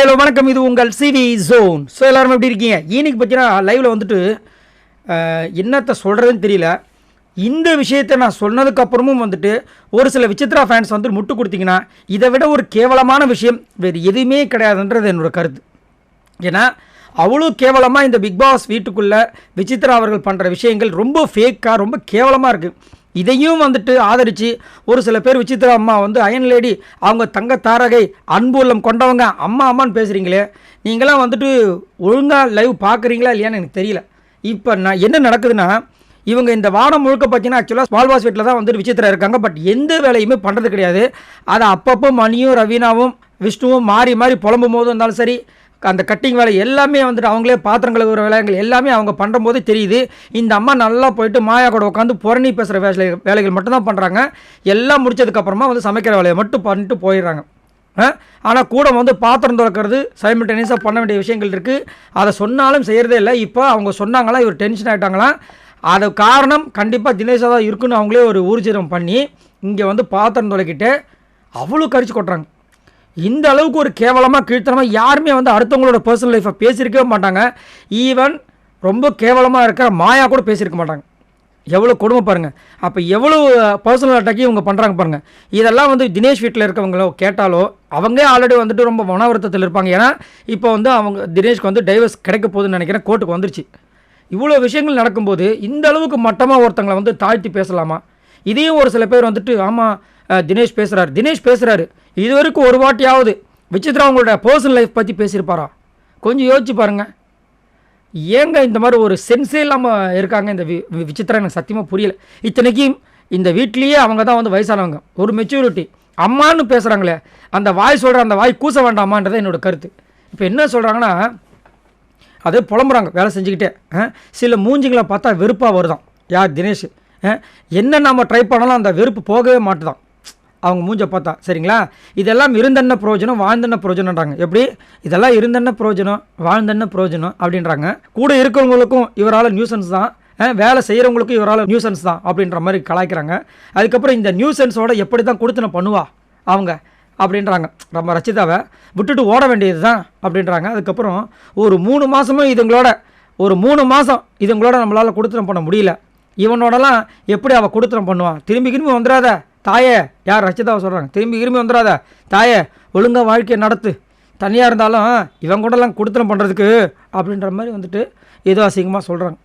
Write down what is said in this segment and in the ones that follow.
Hi hello வணக்கம். இது உங்கள் சிவி ஜோன். ஸோ எல்லாரும் எப்படி இருக்கீங்க? இன்னைக்கு பார்த்தீங்கன்னா லைவில் வந்துட்டு என்னத்தை சொல்கிறதுன்னு தெரியல. இந்த விஷயத்தை நான் சொன்னதுக்கப்புறமும் வந்துட்டு ஒரு சில விசித்ரா ஃபேன்ஸ் வந்து முட்டு கொடுத்தீங்கன்னா இதை விட ஒரு கேவலமான விஷயம் வேறு எதுவுமே கிடையாதுன்றது என்னோட கருத்து. ஏன்னா அவ்வளோ கேவலமாக இந்த பிக் பாஸ் வீட்டுக்குள்ளே விசித்ரா அவர்கள் பண்ணுற விஷயங்கள் ரொம்ப ஃபேக்காக ரொம்ப கேவலமாக இருக்குது இதையும் வந்துட்டு ஆதரித்து ஒரு சில பேர் விசித்ரா அம்மா வந்து அயன் லேடி அவங்க தங்க தாரகை அன்பு உள்ளம் கொண்டவங்க அம்மா அம்மான்னு பேசுகிறீங்களே நீங்களாம் வந்துட்டு ஒழுங்காக லைவ் பார்க்குறீங்களா இல்லையான்னு எனக்கு தெரியல. இப்போ நான் என்ன நடக்குதுன்னா இவங்க இந்த வாரம் முழுக்க பார்த்தீங்கன்னா ஆக்சுவலாக ஸ்மால் வாஸ் வீட்டில் தான் வந்துட்டு விசித்திரா இருக்காங்க. பட் எந்த வேலையுமே பண்ணுறது கிடையாது. அதை அப்பப்போ மணியும் ரவீனாவும் விஷ்ணுவும் மாறி மாறி புலம்பும் போதும் இருந்தாலும் சரி அந்த கட்டிங் வேலை எல்லாமே வந்துட்டு அவங்களே பாத்திரம் கழுவுற வேலைகள் எல்லாமே அவங்க பண்ணும்போது தெரியுது. இந்த அம்மா நல்லா போயிட்டு மாயா கூட உட்காந்து புரணி பேசுகிற வேலை வேலைகள் மட்டும்தான் பண்ணுறாங்க எல்லாம் முடிச்சதுக்கப்புறமா வந்து சமைக்கிற வேலையை மட்டும் பண்ணிட்டு போயிடுறாங்க. ஆனால் கூட வந்து பாத்திரம் திறக்கிறது சைமில்டேனியஸாக பண்ண வேண்டிய விஷயங்கள் இருக்குது அதை சொன்னாலும் செய்கிறதே இல்லை. இப்போ அவங்க சொன்னாங்களா இவர் டென்ஷன் ஆகிட்டாங்களாம் அது காரணம் கண்டிப்பாக தினேஷாக தான் இருக்குன்னு அவங்களே ஒரு ஊர்ஜிதம் பண்ணி இங்கே வந்து பாத்திரம் துளைக்கிட்டு அவ்வளோ கரிச்சு கொட்டுறாங்க. இந்த அளவுக்கு ஒரு கேவலமாக கீழ்த்தனமாக யாருமே வந்து அடுத்தவங்களோட பர்சனல் லைஃப்பை பேசியிருக்கவே மாட்டாங்க. ஈவன் ரொம்ப கேவலமாக இருக்கிற மாயா கூட பேசியிருக்க மாட்டாங்க. எவ்வளோ கொடுமை பாருங்கள் அப்போ எவ்வளோ பர்சனல் அட்டாக்கி இவங்க பண்ணுறாங்க பாருங்கள் இதெல்லாம் வந்து தினேஷ் வீட்டில் இருக்கவங்களோ கேட்டாலோ அவங்க ஆல்ரெடி வந்துட்டு ரொம்ப மன வருத்தத்தில் இருப்பாங்க. ஏன்னா இப்போ வந்து அவங்க தினேஷ்க்கு வந்து டைவர்ஸ் கிடைக்க போகுதுன்னு நினைக்கிறேன் கோர்ட்டுக்கு வந்துருச்சு. இவ்வளோ விஷயங்கள் நடக்கும்போது இந்த அளவுக்கு மட்டமாக ஒருத்தங்களை வந்து தாழ்த்தி பேசலாமா? இதையும் ஒரு சில பேர் வந்துட்டு ஆமாம் தினேஷ் பேசுகிறாரு தினேஷ் பேசுகிறாரு இது வரைக்கும் ஒரு வாட்டியாவது விசித்ரா அவங்களோட பர்சனல் லைஃப் பற்றி பேசியிருப்பாரா? கொஞ்சம் யோசிச்சு பாருங்கள் ஏங்க இந்த மாதிரி ஒரு சென்ஸே இல்லாமல் இருக்காங்க இந்த வி விசித்ரா எனக்கு சத்தியமாக புரியல. இத்தனைக்கும் இந்த வீட்லேயே அவங்க தான் வந்து வயசானவங்க. ஒரு மெச்சூரிட்டி அம்மான்னு பேசுகிறாங்களே அந்த வாய் சொல்கிற அந்த வாய் கூச வேண்டாமான்றது என்னோட கருத்து. இப்போ என்ன சொல்கிறாங்கன்னா அதே புலம்புறாங்க வேலை செஞ்சுக்கிட்டே. சில மூஞ்சிங்களை பார்த்தா வெறுப்பாக வருதான். யார் தினேஷ்? ஆ, என்ன நம்ம ட்ரை பண்ணாலும் அந்த வெறுப்பு போகவே மாட்டுதான். அவங்க மூஞ்ச பார்த்தா சரிங்களா? இதெல்லாம் இருந்தென்ன பிரயோஜனம் வாழ்ந்தென்ன பிரயோஜனன்றாங்க எப்படி? இதெல்லாம் இருந்தென்ன பிரயோஜனம் வாழ்ந்தென்ன பிரயோஜனம் அப்படின்றாங்க. கூட இருக்கிறவங்களுக்கும் இவரால் நியூசன்ஸ் தான். ஆ, வேலை செய்கிறவங்களுக்கும் இவரால் நியூசன்ஸ் தான் அப்படின்ற மாதிரி கலாய்க்கிறாங்க. அதுக்கப்புறம் இந்த நியூசன்ஸோட எப்படி தான் கொடுத்தன பண்ணுவா அவங்க அப்படின்றாங்க. நம்ம ரச்சிதாவை விட்டுட்டு ஓட வேண்டியது தான் அப்படின்றாங்க. அதுக்கப்புறம் ஒரு மூணு மாதமும் இதுங்களோட ஒரு மூணு மாதம் இதுங்களோட நம்மளால் கொடுத்துனம் பண்ண முடியல. இவனோடலாம் எப்படி அவள் கொடுத்துனம் பண்ணுவான் திரும்பி திரும்பி வந்துடாத. தாயே யார் ரச்சிதாவை சொல்கிறாங்க திரும்பி திரும்பி வந்துடாத. தாயே ஒழுங்காக வாழ்க்கையை நடத்து. தனியாக இருந்தாலும் இவன் கூடலாம் கொடுத்தனம் பண்ணுறதுக்கு அப்படின்ற மாதிரி வந்துட்டு ஏதோ அசிங்கமாக சொல்கிறாங்க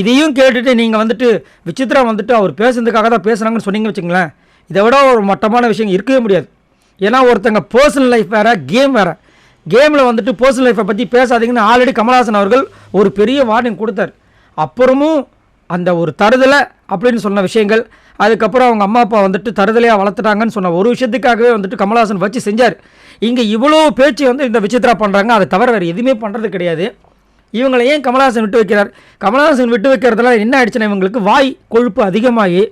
இதையும் கேட்டுட்டு நீங்கள் வந்துட்டு விசித்ரா வந்துட்டு அவர் பேசுனதுக்காக தான் பேசுனாங்கன்னு சொன்னீங்க வச்சுங்களேன் இதை விட ஒரு மட்டமான விஷயம் இருக்கவே முடியாது. ஏன்னா ஒருத்தங்க பர்சனல் லைஃப் வேறு கேம் வேறு. கேமில் வந்துட்டு பர்சனல் லைஃப்பை பற்றி பேசாதீங்கன்னு ஆல்ரெடி கமல்ஹாசன் அவர்கள் ஒரு பெரிய வார்னிங் கொடுத்தார். அப்புறமும் அந்த ஒரு தருதலை அப்படின்னு சொன்ன விஷயங்கள். அதுக்கப்புறம் அவங்க அம்மா அப்பா வந்துட்டு தருதலையாக வளர்த்துட்டாங்கன்னு சொன்ன ஒரு விஷயத்துக்காகவே வந்துட்டு கமல்ஹாசன் வச்சு செஞ்சார். இங்கே இவ்வளோ பேச்சு வந்து இந்த விசித்ரா பண்ணுறாங்க அதை தவிர வேறு எதுவுமே பண்ணுறது கிடையாது. இவங்களை ஏன் கமல்ஹாசன் விட்டு வைக்கிறார்? கமலஹாசன் விட்டு வைக்கிறதுல என்ன ஆயிடுச்சுன்னா இவங்களுக்கு வாய் கொழுப்பு அதிகமாகி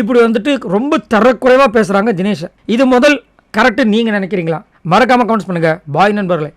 இப்படி வந்துட்டு ரொம்ப தரக்குறைவாக பேசுகிறாங்க தினேஷ். இது முதல் கரெக்டு நீங்கள் நினைக்கிறீங்களா? மறக்காமல் கமெண்ட்ஸ் பண்ணுங்கள் பாய் நண்பர்களே.